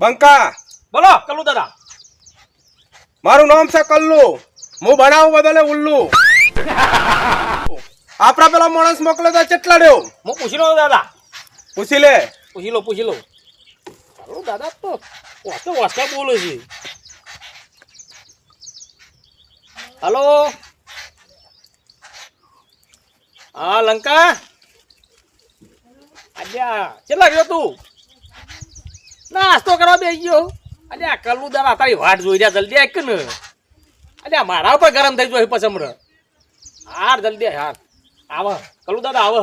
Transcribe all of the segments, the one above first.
બંકા. બોલો કલ્લુ દાદા. મારું નામ છે કલ્લુ. હું ભણાવું બદલે ઉલ્લુ. આપણા પેલા માણસ મોકલે તો કેટલા દેવ હું પૂછી લઉં દાદા. પૂછી લે. પૂછી લો પૂછી લો કલ્લુ દાદા તો વાસ્તે વાસ્તે બોલે છે. હલો? હા લંકા? આજે કેટલા ગયો તું? નાસ્તો કરવા બે ગયો. આ કલુ દાદા તારી વાટ જોઈ રહ્યા જલ્દી આક ને? આ મારા ઉપર ગરમ થઈ ગયો પછી હમણાં. હાર જલ્દી હાર. આવ કલુ દાદા આવ.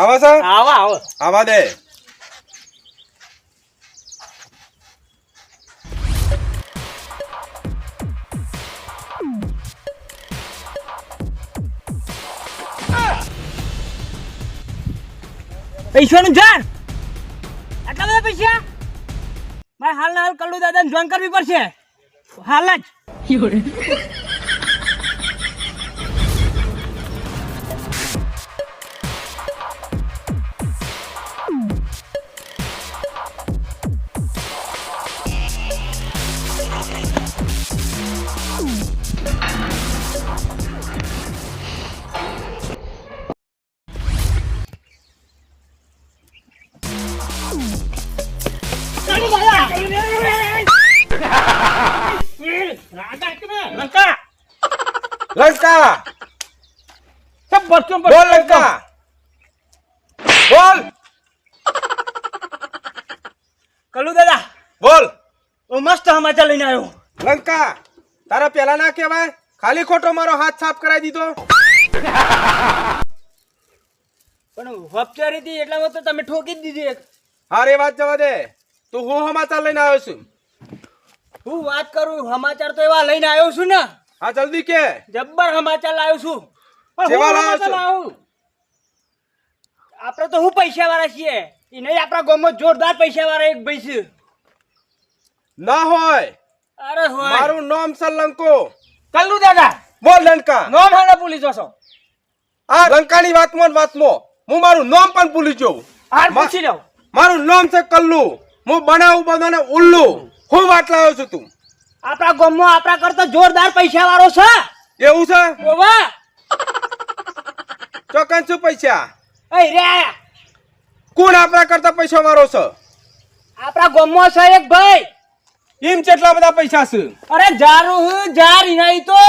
આવે સર. આવ આવ. આવા દે પૈસાનું જાણ આટલા બધા પૈસા? મારે હાલ ના હાલ કલ્લુ દાદાને જોઈન કરવી પડશે. હાલ જ. લંકા. લંકા. સબ બચ્ચોं પર બોલ. લંકા. बोल કલ્લુ દાદા બોલ. હું મસ્ત સમાચાર લઈને આવ્યો લંકા તારા પેલા ના કહેવાય? ખાલી ખોટો મારો હાથ સાફ કરાવી દીધો. પણ હપ્તારી હતી એટલામાં તો તમે ઠોકી જ દીધી એક. હારે વાત જવા દે. તું હું સમાચાર લઈને આવ્યો છું. હું વાત કરું સમાચાર તો એવા લઈને આવ્યો છું ને. હા જલ્દી કે. જબ્બર સમાચાર લાવ્યો છું. કેવા લાવ્યો સમાચાર આપણે તો હું પૈસા વાળા છીએ? એ નહીં આપણા ગામમાં જોરદાર પૈસા વાળા એક ભાઈ છે. ના હોય. અરે હોય. મારું નામ છે લંકો. કલ્લુ દાદા. બોલ લંકા. નામ હાલે ભૂલી જશો. આ લંકાની વાતમાં ને વાતમાં હું મારું નામ પણ ભૂલી જઉં. હાર મા- પૂછી લઉં. મારું નામ છે કલ્લુ. હું બનાવું બધાને ઉલ્લુ. હું વાત લાવ્યો છું તું? આપણા ગમો આપણા કરતા જોરદાર પૈસા વાળો છે. એવું છે? ઓવા ચોકન શું પૈસા? એ રે કોણ આપણા કરતા પૈસા વાળો છે? આપણા ગમો છે એક ભાઈ. એમ કેટલા બધા પૈસા છે? અરે જારું હું જાર નહીં તો.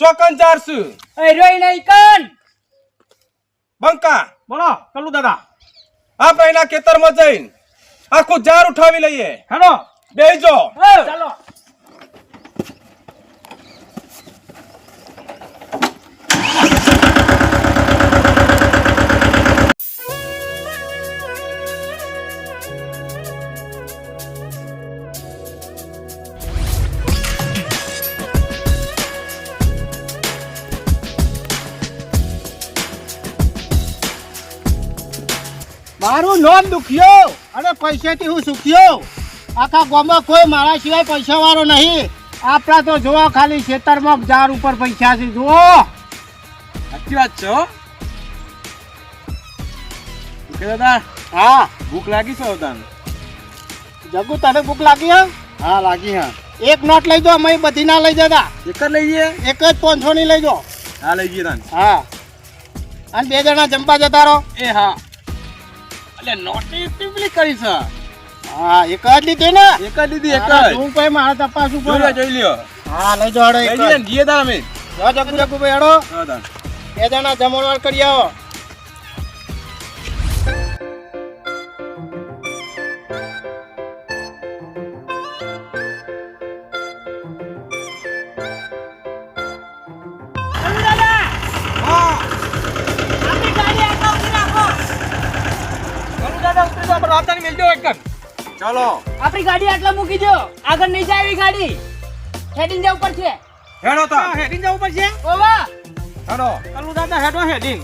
ચોકન જાર છે. એ રે નહીં કન. બંકા. બોલો કલ્લુ દાદા. આપણે એના ખેતરમાં જઈને આખું જાર ઉઠાવી લઈએ. હેલો. બેજો. ચાલો. મારું નામ દુખ્યો. અને પૈસેથી હું સુખ્યો. આખા ગામમાં કોઈ મારા સિવાય પૈસા વાળો નહીં. આપણા તો જોવો ખાલી ખેતરમાં ઝાડ ઉપર પૈસા છે જુઓ. સાચી વાત છે દાદા હા. ભૂખ લાગી છે તને? જગુ તને ભૂખ લાગી હા? હા લાગી હા. એક નોટ લઈ દો અમે બધી ના લઈ જતા. એક જ લઈ જઈએ? એક જ પાંચસો ની લઈ દો. હા લઈ જઈએ તને. હા. અને બે જણા જંપા જતા રહો. એ હા. એટલે નોટી ટીપલી કરી છે. હા એક જ લીધી ને? એક જ લીધી એક હા, જ. તું કોઈ મારા તપાસ ઉપર જોઈ લ્યો. હા લઈ જો હડો એક જ. જીએ દા અમે. જો જગુ જગુ ભાઈ હડો હા. બે જણા જમણવાર કરી આવો. આપણી ગાડી આગળ દાદા ઉતરી એકદમ ચાલો. આપણી ગાડી આટલા મૂકી દો. આગળ નહીં જાય એવી ગાડી. હેડિંગ જવું પડશે. હેડો તો. હેડિંગ જવું પડશે. ઓવા. હેડો. કલ્લુ દાદા હેડો હેડિંગ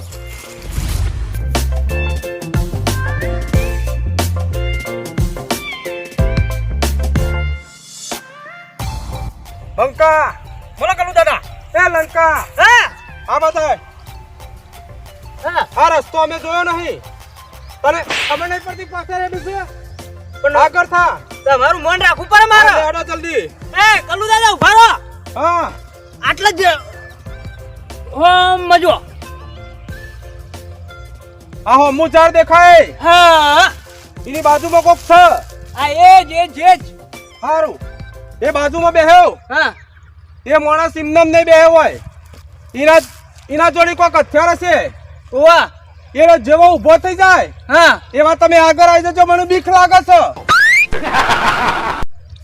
બંકા બોલો કલુ દાદા. એ લંકા. હા? આ બતાય હા. આ રસ્તો અમે જોયો નહીં. તને ખબર નહીં પડતી પાસે હેડું છે પણ આગળ થા. તમારું મન રાખવું પડે મારે. હેડો જલ્દી. એ કલ્લુ દાદા ઊભા રહો. હા. આટલે જ હો મજો. આ હોમું ચાર દેખાય. હા. એની બાજુમાં કોક છે. આ એ જ જ સારું એ બાજુમાં બેહ્યો. હા. એ માણસ સિમનમ નહીં બેહ્યો હોય. એના એના જોડે કોક હથિયાર હશે. ઓવા એનો જેવો ઊભો થઈ જાય. હા. એવા તમે આગળ આવી જજો મને બીક લાગે છે.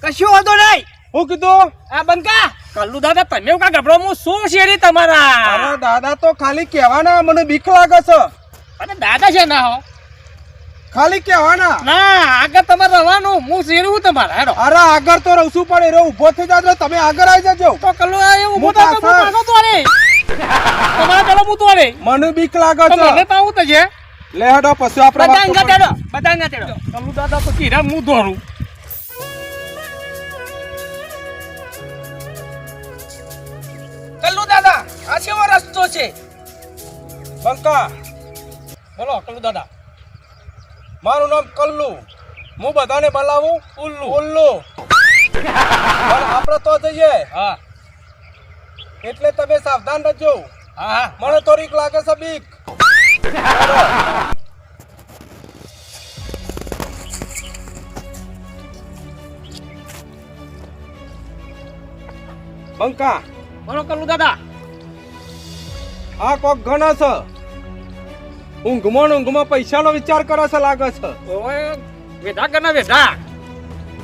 કશું વાંધો નહીં. હું કીધું? આ બંકા કલ્લુ દાદા તમે કા ગભરો હું શું શેરી તમારા? અરે દાદા તો ખાલી કહેવાના મને બીક લાગે છે. અને દાદા છે ના હો. ખાલી કહેવાના. ના આગળ તમારે રહેવાનું હું શેરું હું તમારા હેડો. અરે આગળ તો રહું છું પણ એ ઊભો થઈ જાય તમે આગળ આવી જજો. તો કલ્લુ ઊભો થતો પાછળ. હું તો રે તમારા પેલો હું આવે. મને બીક લાગે છે. મને તો આવું તો છે. લે હડો પછી આપણે બધા અંગા. તેડો બધા અંગા તેડો કલ્લુ દાદા તો કીરા હું દોરું. કલ્લુ દાદા આ કેવો રસ્તો છે? બંકા બોલો કલ્લુ દાદા. મારું નામ કલ્લુ. હું બધાને બોલાવું ઉલ્લુ. ઉલ્લુ. આપણે તો જઈએ. હા. એટલે તમે સાવધાન રહેજો. હા હા. મને થોડીક લાગે છે બીક. બંકા. બોલો કલ્લુ દાદા. આ કોક ઘણા છે? ઊંઘમાં ને ઊંઘમાં પૈસાનો વિચાર કરે છે લાગે છે. ઓય વેધા કરના વેધા?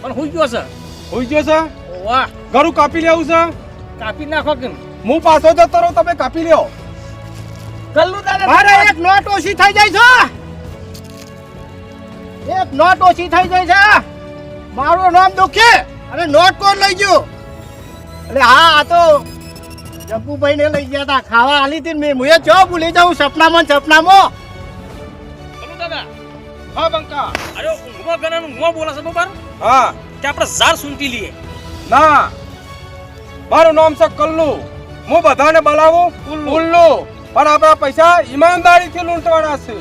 પણ હુઈ ગયો છે. હોઈ ગયો છે? વાહ ઘરું કાપી લેવું છે? કાપી નાખો કે હું પાછો જતો રહું તમે કાપી લ્યો. કલ્લુ દાદા મારે એક નોટ ઓછી થઈ જાય છે. એક નોટ ઓછી થઈ જાય છે. મારું નામ દુખે. અને નોટ કોણ લઈ ગયું? એટલે હા આ તો જગ્ગુભાઈ ને લઈ ગયા હતા. ખાવા આલી હતી મેં. મુએ ચો ભૂલી જાઉં સપનામાં સપનામાં. કલ્લુ દાદા હા બંકા. અરે ઊંઘમાં ગણાનું ઊંઘમાં બોલે છે બરાબર હા. કે આપણે ઝાડ સૂંટી લઈએ. ના. મારું નામ છે કલ્લુ. હું બધાને બોલાવું? ઉલ્લુ. પણ આપણા પૈસા ઈમાનદારીથી લૂંટવાના છે.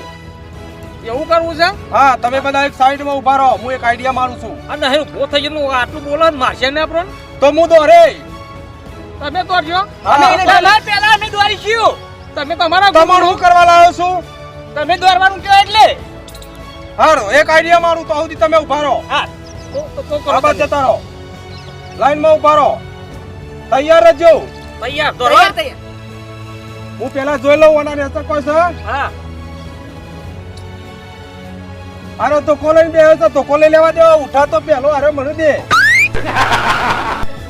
એવું કરવું છે? હા તમે બધા એક સાઈડમાં ઊભા રહો. હું એક આઈડિયા મારું છું. અને હે ઊભો થઈ જઈને આટલું બોલો ને મારશે ને આપણને? તો હું દોરે તમે દોરજો હા. અમે પહેલા અમે દોડીશું તમે તમારા તમારું શું કરવા લાવ્યો છું? તમે દોરવાનું કહો એટલે. હારો એક આઈડિયા મારું તો સુધી તમે ઊભા રહો. હા. તો તો કરો. જતા રહો. લાઈનમાં ઊભા રહો. તૈયાર રહેજો. તૈયાર હું પેલા જોઈ લઉં અને રહેતો કોઈ છે હા? અરે તો લઈને બે છે તો લઈ લેવા દેવા ઉઠા તો પેલો અરે મને દે.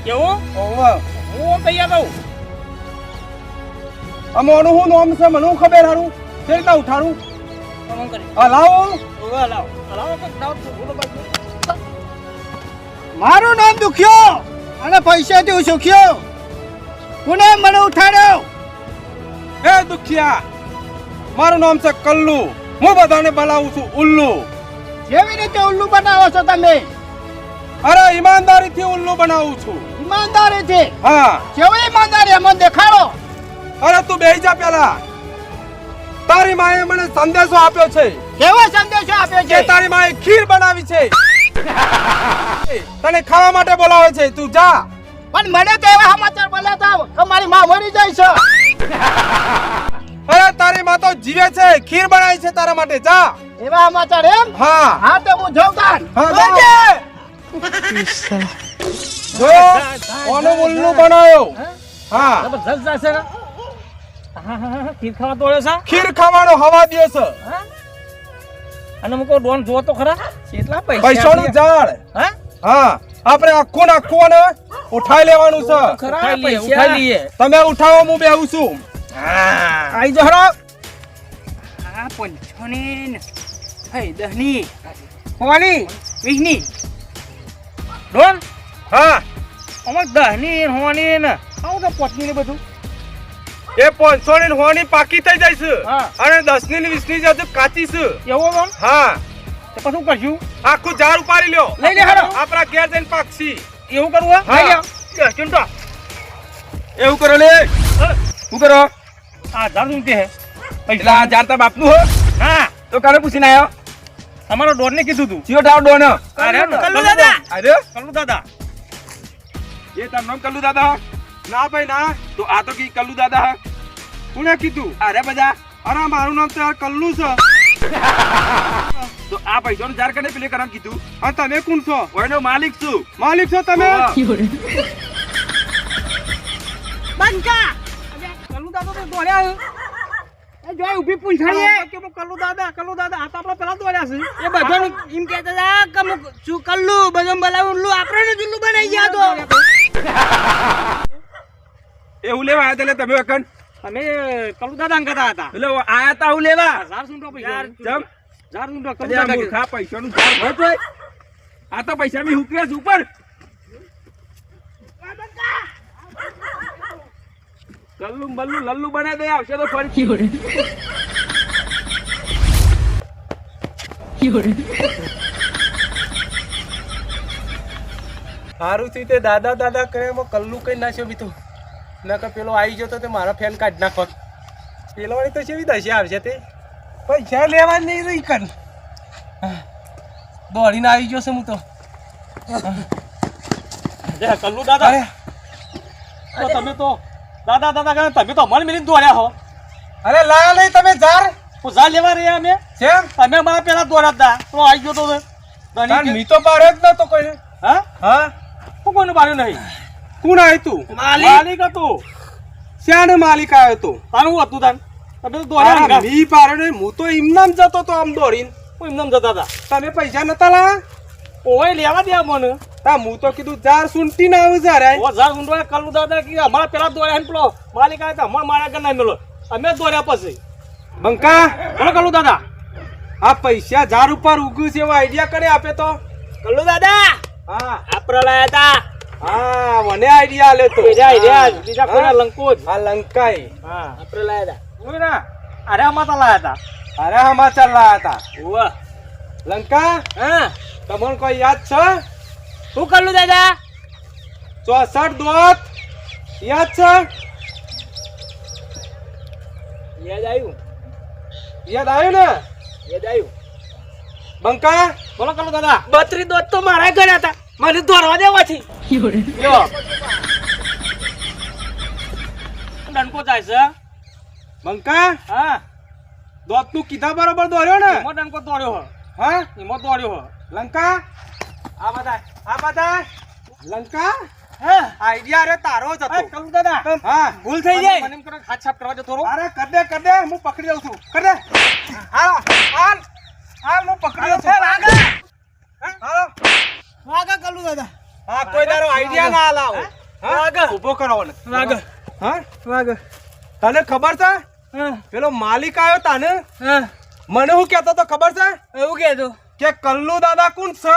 કેવું ઓવે. હું તૈયાર રહું? આમાં આનું નામ છે મને ખબર હારું? રીતના ઉઠાડું? હલાવો તો મારું નામ દુખ્યો અને પૈસાથી હું સુખ્યો. કોને મને ઉઠાડ્યો? હે દુખિયા મારું નામ છે કલ્લુ. હું બધાને બોલાવું છું ઉલ્લુ. કેવી રીતે ઉલ્લુ બનાવો છો તમે? અરે ઈમાનદારીથી ઉલ્લુ બનાવું છું. ઈમાનદારીથી? હા. કેવી ઈમાનદારી? અમને દેખાડો. અરે તું બેહી જા પેલા. તારી માએ મને સંદેશો આપ્યો છે. કેવો સંદેશો આપ્યો છે? તારી માએ ખીર બનાવી છે. તને ખાવા માટે બોલાવે છે. તું જા. પણ મને તો એવા સમાચાર મળ્યા હતા કે મારી માં મરી જાય છે. અરે તારી માં તો જીવે છે ખીર બનાવી છે તારા માટે જા. એવા સમાચાર એમ? હા. હા તો હું જોઉં તાન હા જા. ઓનો ઉલ્લુ બનાવ્યો. હા. હા હા ખીર ખાવા દોડ્યો છે? ખીર ખાવાનો હવા દે છે. અને મુકો ડોન જો તો ખરા કેટલા પૈસા પૈસાનું ઝાડ. હા? હા. આપણે આખું ને આખું અને ઉઠાઈ લેવાનું છે. ઉઠાઈ લઈએ તમે ઉઠાવો હું બેહું છું. આઈ જો હરો આ પંચોની ને. હઈ દહની. હોવાની? વિહની ડોન? હા. અમાર દહની ને હોવાની ને. આવું તો પત્ની ને બધું. એ પાંચસો ની હોની પાકી થઈ જાય છે. હા. અને દસની વીસની હજુ કાચી છે. એવો ડોન હા. પછી શું કરશું? આખું ઝાડ ઉપાડી લ્યો. લઈ લે હારો. આપણા ઘેર જઈને પાકશી. એવું કરવું હે? હા. લઈ લ્યો. લ્યો, ચૂંટો. એવું કરો લે. શું કરો? આ ઝાડ રૂપિયા હે એટલે આ ઝાડ તા બાપનું હો. હા. તો કાલે પૂછીને આવ્યો તમારો ડોન ને કીધું તું. ચિયો ડાવ ડોન અરે કલ્લુ દાદા. અરે. કલ્લુ દાદા. એ તાર નામ કલ્લુ દાદા ના ભાઈ ના. તો આ તો કી કલ્લુ દાદા કોને કીધું? અરે બધા. અરે મારું નામ તો યાર કલ્લુ છે. તો આ પૈસા નું ઝારખંડ પેલે કરવાનું કીધું? અને તમે કોણ છો? ઓયનો માલિક છું. માલિક છો તમે? બંકા! કલ્લુ દાદા તો દોડ્યા એ જોઈ ઊભી પૂંછડીએ કે હું કલ્લુ દાદા? કલ્લુ દાદા આ તો આપણે પેલા દોડ્યા છે. એ બધાનું એમ કહેતા હતા કે હું શું કલ્લુ બધું બોલાવું લું આપણે જુલ્લુ બનાવી ગયા તો. એવું લેવા આયા તા એટલે તમે વખત અમે કલ્લુ દાદા હતા. એટલે આયા તા હું લેવા? હજાર સુંટો પૈસા. આ મૂર્ખા પૈસાનું જાર આ તો. પૈસા બી હુકરે છે ઉપર. કલ્લુ બલ્લુ લલ્લુ બનાવી દે આવશે તો ફરી. સારું થયું તે દાદા દાદા કરે એમાં કલ્લું કઈ નાખ્યો બીતો. નકર પેલો આવી જતો તે મારા ફેન કાઢ નાખો પેલો વાળી તો કેવી દશા આવશે તે. પૈસા લેવા નહીં રહી કર. દોડીને આવી ગયો છે હું તો. જે કલ્લુ દાદા. તો તમે તો દાદા દાદા કહે તમે તો અમારી મિલીને દોડ્યા હો. અરે લાયા નહીં તમે જાર હું જા લેવા રહ્યા અમે? છે તમે મારા પેલા દોડ્યા હતા. તો આવી ગયો તો મી તો પાડ્યો જ નતો કોઈ. હા? હા? હું કોઈનું પાડ્યું નહીં? કોણ આવ્યું તું? માલિક. હતું. શ્યાને માલિક આવ્યો તો. તારું હતું તાન? તમે તો દોડ્યા મી પાડ્યો ને હું તો એમનામ જતો તો આમ દોડીને હું એમને જતા હતા. તમે પૈસા નતા લા? ઓય લેવા દે મને તા હું તો કીધું જાર સુંટી ના આવું જાર ઓ જાર ઊંડો કલ્લુ દાદા કે અમારા પેલા દોડ્યા ને પેલો માલિક આવ્યા હતા અમારા મારા ઘર ના મેલો અમે દોડ્યા પછી. બંકા? બોલો કલ્લુ દાદા. આ પૈસા જાર ઉપર ઉગ્યું છે એવો આઈડિયા કરે આપે તો. કલ્લુ દાદા હા. આપણે લાયા હતા હા મને આઈડિયા લે તો. બીજા આઈડિયા બીજા કોઈના લંકો હા લંકાઈ હા આપણે લાયા ઓય ના અરે આમાં તો લાયા હતા અરે સમાચાર લાયા હતા ઓવા લંકા હા? તમને કોઈ યાદ છે? શું કરલું દાદા? ચોસઠ દોત. યાદ છે? યાદ આવ્યું. યાદ આવ્યું ને? યાદ આવ્યું. બંકા? બોલો કરો દાદા. બત્રી દોત તો મારા ઘરે હતા. મને દોરવા દેવાથી ડંકો જાય છે? બંકા હા. દોતનું કીધા બરોબર દોર્યો ને? એમાં ડંકો દોર્યો હો. હા? એમાં દોર્યો હો. લંકા? આ બધા આ બધા? લંકા? હા? આઈડિયા રે તારો જ હતો. દાદા હા. ભૂલ થઈ જાય. મને કરો હાથ સાફ કરવા દે થોડો અરે કર દે કર દે. હું પકડી લઉં છું. કર દે. હાલ હાલ. હાલ હું પકડી દઉં છું. હાલો વાગા કલ્લુ દાદા હા કોઈ તારો આઈડિયા ના લાવો. હા? ઊભો કરો ને આગળ. હા? તને ખબર છે? પેલો માલિક આવ્યો તાને? હા. મને હું કહેતો તો ખબર છે? એવું કહેતો. કે કલ્લુ દાદા કોણ છે?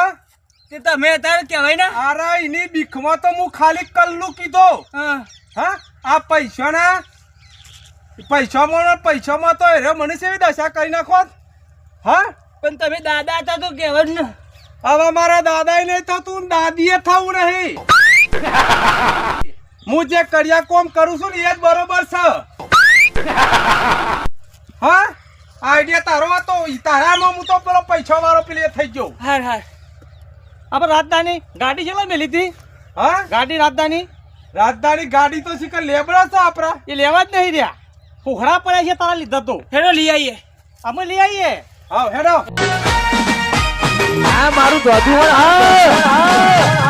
તે તમે તાર કહેવાય ને? અરે એની બીખમાં તો હું ખાલી કલ્લુ કીધો. હા. હા? આ પૈસાના પૈસામાં પૈસામાં તો એ મને સેવી દશા કરી નાખો હા? પણ તમે દાદા હતા તો કહેવાય જ ને. હવે મારા દાદા નહીં થતું દાદીએ થવું નહીં. હું જે કર્યા કોમ કરું છું ને એ જ બરોબર છે હા આઈડિયા તારો હતો તારામાં હું તો પેલો પૈસા વાળો પેલી થઈ ગયો. હાર હાર. આપણે રાજધાની ગાડી છે મેલી લીધી. હા? ગાડી રાજધાની. રાજધાની ગાડી તો શીખર લેબડા છે આપણા. એ લેવા જ નહીં રહ્યા. ફોખડા પડ્યા છે તારા લીધા તો. હેડો લઈ આવીએ અમે લઈ આવીએ હા હેડો. આ મારું બધું હા.